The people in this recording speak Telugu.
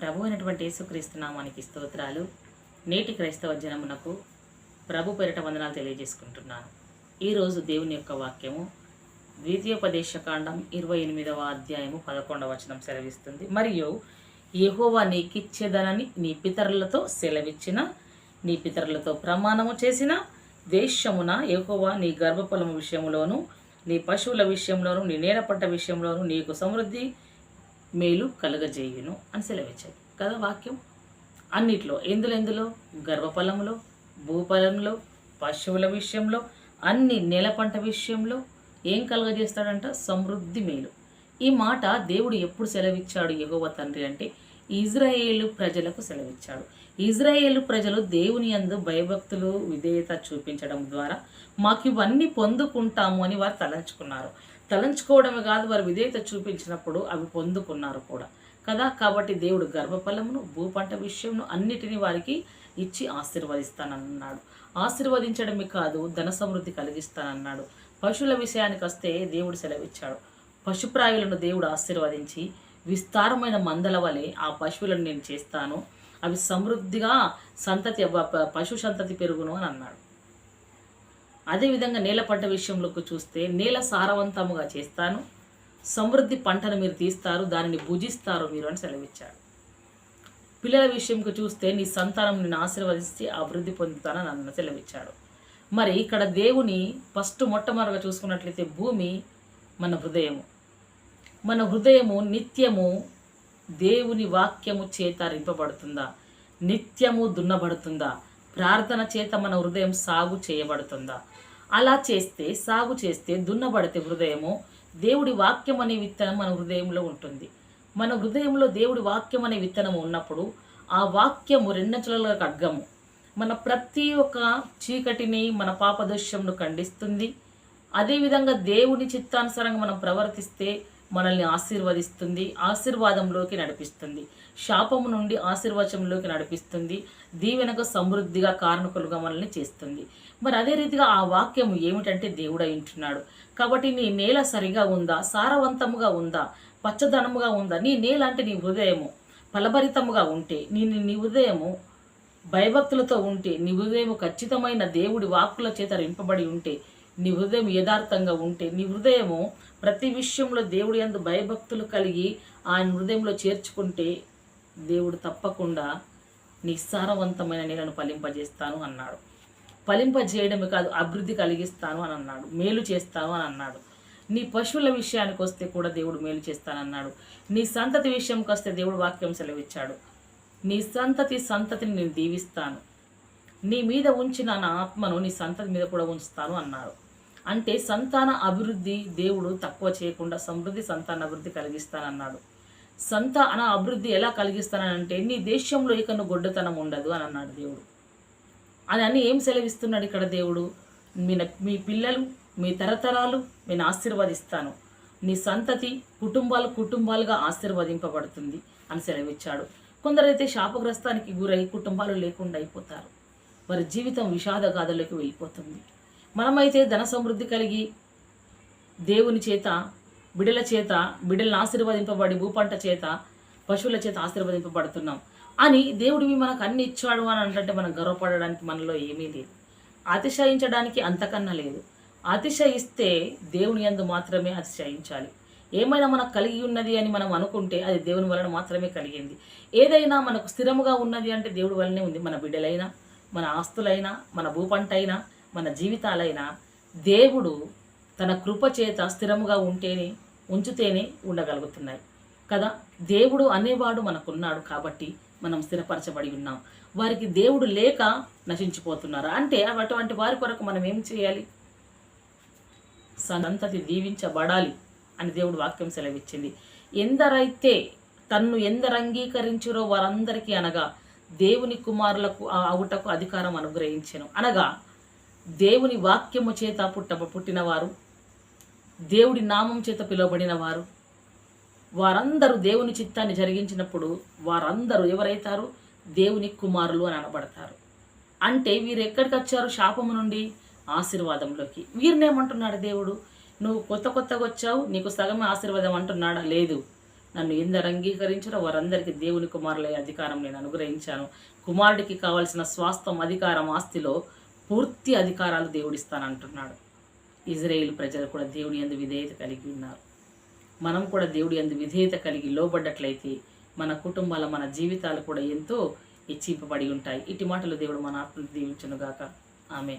ప్రభు అయినటువంటి యేసుక్రీస్తునామానికి స్తోత్రాలు. నేటి క్రైస్తవ జనమునకు ప్రభు పేరిట వందనాలు తెలియజేసుకుంటున్నాను. ఈరోజు దేవుని యొక్క వాక్యము ద్వితీయోపదేశకాండం ఇరవై ఎనిమిదవ అధ్యాయము పదకొండవ వచనం సెలవిస్తుంది. మరియు యహోవా నీకిచ్చేదనని నీ పితరులతో సెలవిచ్చిన నీ పితరులతో ప్రమాణము చేసిన దేశమున ఎహోవా నీ గర్భఫలము విషయంలోను నీ పశువుల విషయంలోను నీ నేలపట్ట విషయంలోను నీకు సమృద్ధి మేలు కలుగజేయును అని సెలవిచ్చాడు. కదా వాక్యం? అన్నిట్లో ఎందులో ఎందులో? గర్భఫలంలో భూఫలంలో పశువుల విషయంలో అన్ని నెల పంట విషయంలో ఏం కలగజేస్తాడంట? సమృద్ధి మేలు. ఈ మాట దేవుడు ఎప్పుడు సెలవిచ్చాడు యెహోవ తండ్రి అంటే? ఇజ్రాయేలు ప్రజలకు సెలవిచ్చాడు. ఇజ్రాయేలు ప్రజలు దేవుని యందు భయభక్తులు విధేయత చూపించడం ద్వారా మాకు ఇవన్నీ పొందుకుంటాము అని వారు తలంచుకున్నారు. తలంచుకోవడమే కాదు వారు విధేయత చూపించినప్పుడు అవి పొందుకున్నారు కూడా. కదా? కాబట్టి దేవుడు గర్భఫలమును భూపంట విషయంను అన్నిటినీ వారికి ఇచ్చి ఆశీర్వదిస్తానన్నాడు. ఆశీర్వదించడమే కాదు ధన సమృద్ధి కలిగిస్తానన్నాడు. పశువుల విషయానికి వస్తే దేవుడు సెలవిచ్చాడు. పశుప్రాయులను దేవుడు ఆశీర్వదించి విస్తారమైన మందల వలె ఆ పశువులను నేను చేస్తాను. అవి సమృద్ధిగా సంతతి పశు సంతతి పెరుగును అని అన్నాడు. అదేవిధంగా నేల పంట విషయంలోకి చూస్తే నేల సారవంతముగా చేస్తాను. సమృద్ధి పంటను మీరు తీస్తారు దానిని భుజిస్తారు మీరు అని సెలవిచ్చాడు. పిల్లల విషయంకి చూస్తే నీ సంతానం నిన్ను ఆశీర్వదిస్తే అభివృద్ధి పొందుతానని అన్న సెలవిచ్చాడు. మరి ఇక్కడ దేవుని ఫస్ట్ మొట్టమొదటిగా చూసుకున్నట్లయితే భూమి మన హృదయము. మన హృదయము నిత్యము దేవుని వాక్యము చేత రింపబడుతుందా? నిత్యము దున్నబడుతుందా? ప్రార్థన చేత మన హృదయం సాగు చేయబడుతుందా? అలా చేస్తే సాగు చేస్తే దున్నబడితే హృదయము దేవుడి వాక్యం అనే విత్తనం మన హృదయంలో ఉంటుంది. మన హృదయంలో దేవుడి వాక్యం అనే విత్తనం ఉన్నప్పుడు ఆ వాక్యము రెండంచుల ఖడ్గము మన ప్రతి ఒక్క చీకటిని మన పాపదృశ్యంను ఖండిస్తుంది. అదేవిధంగా దేవుని చిత్తానుసారంగా మనం ప్రవర్తిస్తే మనల్ని ఆశీర్వదిస్తుంది ఆశీర్వాదంలోకి నడిపిస్తుంది. శాపము నుండి ఆశీర్వచంలోకి నడిపిస్తుంది. దీవెనకు సమృద్ధిగా కారణకులుగా మనల్ని చేస్తుంది. మరి అదే రీతిగా ఆ వాక్యము ఏమిటంటే దేవుడు అయింటున్నాడు కాబట్టి నీ నేల సరిగా ఉందా? సారవంతముగా ఉందా? పచ్చదనముగా ఉందా? నీ నేల అంటే నీ హృదయము. ఫలభరితముగా ఉంటే నీ నీ- నీ హృదయము భయభక్తులతో ఉంటే నీ హృదయం ఖచ్చితమైన దేవుడి వాక్కుల చేత రింపబడి ఉంటే నీ హృదయం యథార్థంగా ఉంటే నీ హృదయము ప్రతి విషయంలో దేవుడి యందు భయభక్తులు కలిగి ఆయన హృదయంలో చేర్చుకుంటే దేవుడు తప్పకుండా నిస్సారవంతమైన నీళ్ళను ఫలింపజేస్తాను అన్నాడు. ఫలింపజేయడమే కాదు అభివృద్ధి కలిగిస్తాను అని అన్నాడు. మేలు చేస్తాను అని అన్నాడు. నీ పశువుల విషయానికి వస్తే కూడా దేవుడు మేలు చేస్తానన్నాడు నీ సంతతి విషయంకి వస్తే దేవుడు వాక్యం సెలవిచ్చాడు. నీ సంతతి సంతతిని నేను దీవిస్తాను. నీ మీద ఉంచిన నా ఆత్మను నీ సంతతి మీద కూడా ఉంచుతాను అన్నాడు. అంటే సంతాన అభివృద్ధి దేవుడు తక్కువ చేయకుండా సమృద్ధి సంతాన అభివృద్ధి కలిగిస్తానన్నాడు. సంతాన అభివృద్ధి ఎలా కలిగిస్తానంటే నీ దేశంలో ఇక నువ్వు గొడ్డతనం ఉండదు అని అన్నాడు దేవుడు. అని అని ఏం సెలవిస్తున్నాడు ఇక్కడ దేవుడు? మీ మీ పిల్లలు మీ తరతరాలు నేను ఆశీర్వదిస్తాను. నీ సంతతి కుటుంబాలు కుటుంబాలుగా ఆశీర్వదింపబడుతుంది అని సెలవిచ్చాడు. కొందరైతే శాపగ్రస్తానికి గురై కుటుంబాలు లేకుండా అయిపోతారు. వారి జీవితం విషాద గాథలోకి వెళ్ళిపోతుంది. మనమైతే ధన సమృద్ధి కలిగి దేవుని చేత బిడల చేత బిడలను ఆశీర్వదింపబడి భూపంట చేత పశువుల చేత ఆశీర్వదింపబడుతున్నాం. అని దేవుడివి మనకు అన్ని ఇచ్చాడు అని అంటే మనం గర్వపడడానికి మనలో ఏమీ లేదు. అతిశయించడానికి అంతకన్నా లేదు. అతిశయిస్తే దేవుని యందు మాత్రమే అతిశయించాలి. ఏమైనా మనకు కలిగి ఉన్నది అని మనం అనుకుంటే అది దేవుని వలన మాత్రమే కలిగింది. ఏదైనా మనకు స్థిరముగా ఉన్నది అంటే దేవుడి వల్లనే ఉంది. మన బిడ్డలైనా మన ఆస్తులైనా మన భూపంట అయినా మన జీవితాలైనా దేవుడు తన కృప చేత స్థిరముగా ఉంటేనే ఉంచితేనే ఉండగలుగుతున్నాయి. కదా? దేవుడు అనేవాడు మనకున్నాడు కాబట్టి మనం స్థిరపరచబడి ఉన్నాం. వారికి దేవుడు లేక నశించిపోతున్నారు. అంటే అటువంటి వారి కొరకు మనం ఏం చేయాలి? సంతతి దీవించబడాలి అని దేవుడు వాక్యం సెలవిచ్చింది. ఎందరైతే తన్ను ఎందరు అంగీకరించురో వారందరికీ అనగా దేవుని కుమారులకు ఆ అవుటకు అధికారం అనుగ్రహించను. అనగా దేవుని వాక్యము చేత పుట్ట పుట్టినవారు దేవుడి నామం చేత పిలువబడిన వారు వారందరూ దేవుని చిత్తాన్ని జరిగించినప్పుడు వారందరూ ఎవరైతారు? దేవుని కుమారులు అని అనబడతారు. అంటే వీరు ఎక్కడికి వచ్చారు శాపము నుండి? ఆశీర్వాదంలోకి. వీరినేమంటున్నాడు దేవుడు? నువ్వు కొత్త కొత్తగా వచ్చావు నీకు సగమే ఆశీర్వాదం అంటున్నాడా? లేదు. నన్ను ఎందరు అంగీకరించారో వారందరికీ దేవుని కుమారులే అధికారం నేను అనుగ్రహించాను. కుమారుడికి కావలసిన స్వాస్థం అధికారం ఆస్తిలో పూర్తి అధికారాలు దేవుడిస్తానంటున్నాడు. ఇజ్రాయేల్ ప్రజలు కూడా దేవుడి అందు విధేయత కలిగి ఉన్నారు. మనం కూడా దేవుడి అందు విధేయత కలిగి లోబడ్డట్లయితే మన కుటుంబాల మన జీవితాలు కూడా ఎంతో హెచ్చింపబడి ఉంటాయి. ఇటు మాటలు దేవుడు మన ఆత్మను దీవించునుగాక. ఆమె